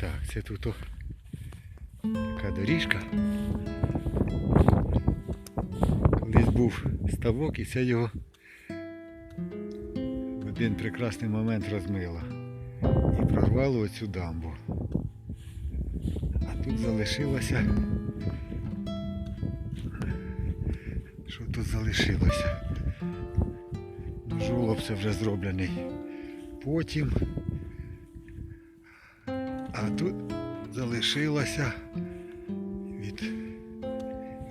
Так, це тут о, така доріжка. Колись був ставок і це його в один прекрасний момент розмило. І прорвало оцю дамбу. А тут залишилося. Що тут залишилося? Ну, жолоб це вже зроблений потім. А тут залишилося від,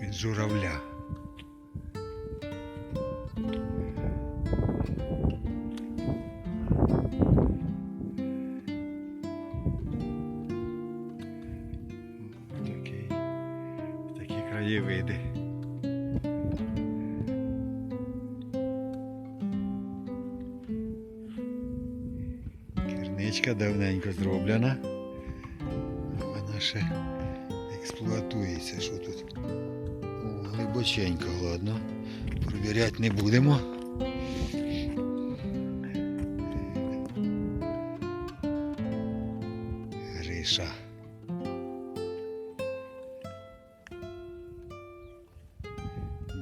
від журавля. Такі краєвиди. Керничка давненько зроблена. Ще експлуатується. Що тут? Глибоченько, ладно. Провіряти не будемо. Гриша.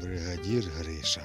Бригадір Гриша.